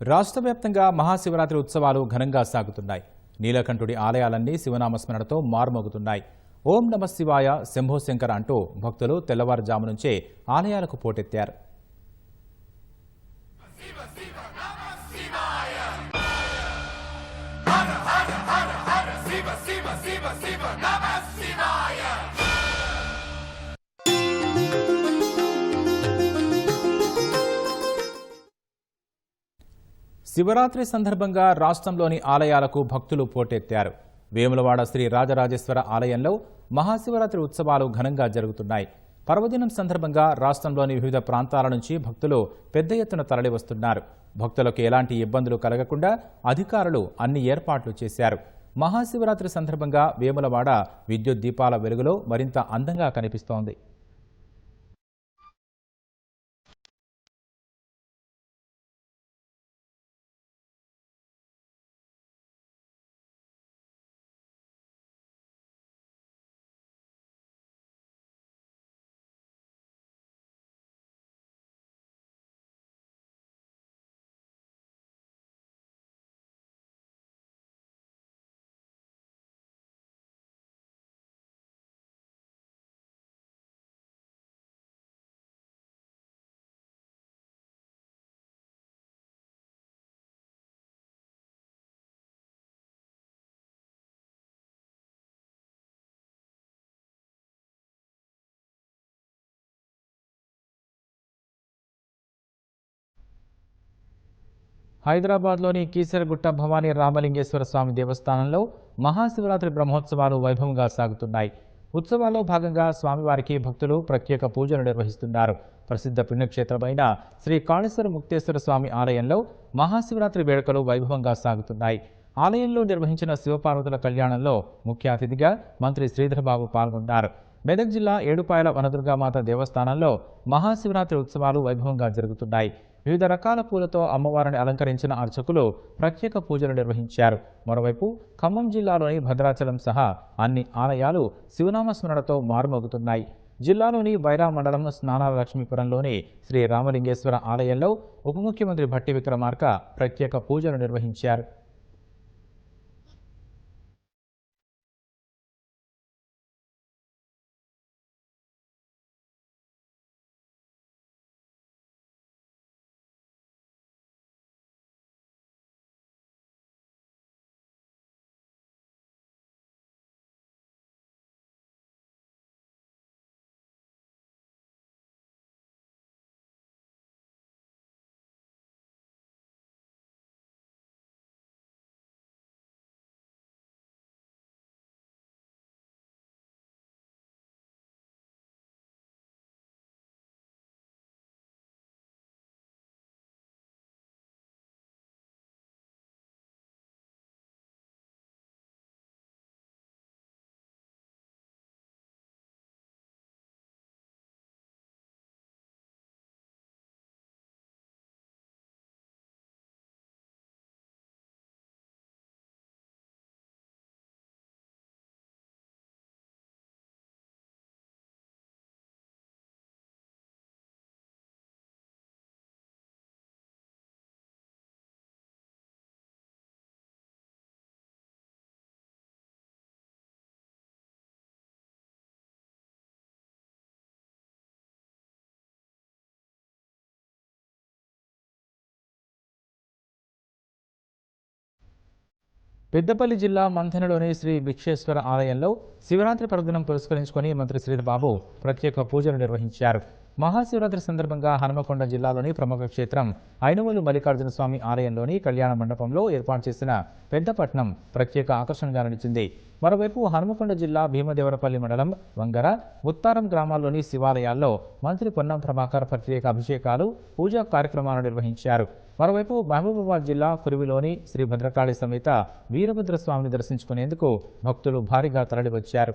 రాష్ట్ర వ్యాప్తంగా మహాశివరాత్రి ఉత్సవాలు ఘనంగా సాగుతున్నాయి. నీలకంఠుడి ఆలయాలన్నీ శివనామస్మరణతో మారుమోగుతున్నాయి. ఓం నమ శివాయ శంభో శంకర అంటూ భక్తులు తెల్లవారుజాము నుంచే ఆలయాలకు పోటెత్తారు. శివరాత్రి సందర్భంగా రాష్ట్రంలోని ఆలయాలకు భక్తులు పోటెత్తారు. వేములవాడ శ్రీ రాజరాజేశ్వర ఆలయంలో మహాశివరాత్రి ఉత్సవాలు ఘనంగా జరుగుతున్నాయి. పర్వదినం సందర్భంగా రాష్ట్రంలోని వివిధ ప్రాంతాల నుంచి భక్తులు పెద్ద ఎత్తున తరలివస్తున్నారు. భక్తులకు ఎలాంటి ఇబ్బందులు కలగకుండా అధికారులు అన్ని ఏర్పాట్లు చేశారు. మహాశివరాత్రి సందర్భంగా వేములవాడ విద్యుత్ దీపాల వెలుగులో మరింత అందంగా కనిపిస్తోంది. హైదరాబాద్లోని కీసరగుట్ట భవానీ రామలింగేశ్వర స్వామి దేవస్థానంలో మహాశివరాత్రి బ్రహ్మోత్సవాలు వైభవంగా సాగుతున్నాయి. ఉత్సవాల్లో భాగంగా స్వామివారికి భక్తులు ప్రత్యేక పూజలు నిర్వహిస్తున్నారు. ప్రసిద్ధ పుణ్యక్షేత్రమైన శ్రీ కాళేశ్వర ముక్తేశ్వర స్వామి ఆలయంలో మహాశివరాత్రి వేడుకలు వైభవంగా సాగుతున్నాయి. ఆలయంలో నిర్వహించిన శివపార్వతుల కళ్యాణంలో ముఖ్య అతిథిగా మంత్రి శ్రీధరబాబు పాల్గొన్నారు. మెదక్ జిల్లా ఏడుపాయల వనదుర్గామాత దేవస్థానంలో మహాశివరాత్రి ఉత్సవాలు వైభవంగా జరుగుతున్నాయి. వివిధ రకాల పూలతో అమ్మవారిని అలంకరించిన అర్చకులు ప్రత్యేక పూజలు నిర్వహించారు. మరోవైపు ఖమ్మం జిల్లాలోని భద్రాచలం సహా అన్ని ఆలయాలు శివనామస్మరణతో మారుమోగుతున్నాయి. జిల్లాలోని వైరా మండలం స్నానాల లక్ష్మీపురంలోని శ్రీ రామలింగేశ్వర ఆలయంలో ఉప ముఖ్యమంత్రి భట్టి విక్రమార్క ప్రత్యేక పూజలు నిర్వహించారు. పెద్దపల్లి జిల్లా మంథనలోని శ్రీ భిక్షేశ్వర ఆలయంలో శివరాత్రి పర్వదినం పురస్కరించుకొని మంత్రి శ్రీధర్బాబు ప్రత్యేక పూజలు నిర్వహించారు. మహాశివరాత్రి సందర్భంగా హనుమకొండ జిల్లాలోని ప్రముఖ క్షేత్రం ఐనవోలు మల్లికార్జున స్వామి ఆలయంలోని కళ్యాణ మండపంలో ఏర్పాటు చేసిన పెద్దపట్నం ప్రత్యేక ఆకర్షణగా నిలిచింది. మరోవైపు హనుమకొండ జిల్లా భీమదేవరపల్లి మండలం వంగర ఉత్తారం గ్రామాల్లోని శివాలయాల్లో మంత్రి పొన్నం ప్రభాకర్ ప్రత్యేక అభిషేకాలు పూజా కార్యక్రమాలు నిర్వహించారు. మరోవైపు మహబూబాబాద్ జిల్లా కురివిలోని శ్రీ భద్రకాళి సమేత వీరభద్రస్వామిని దర్శించుకునేందుకు భక్తులు భారీగా తరలివచ్చారు.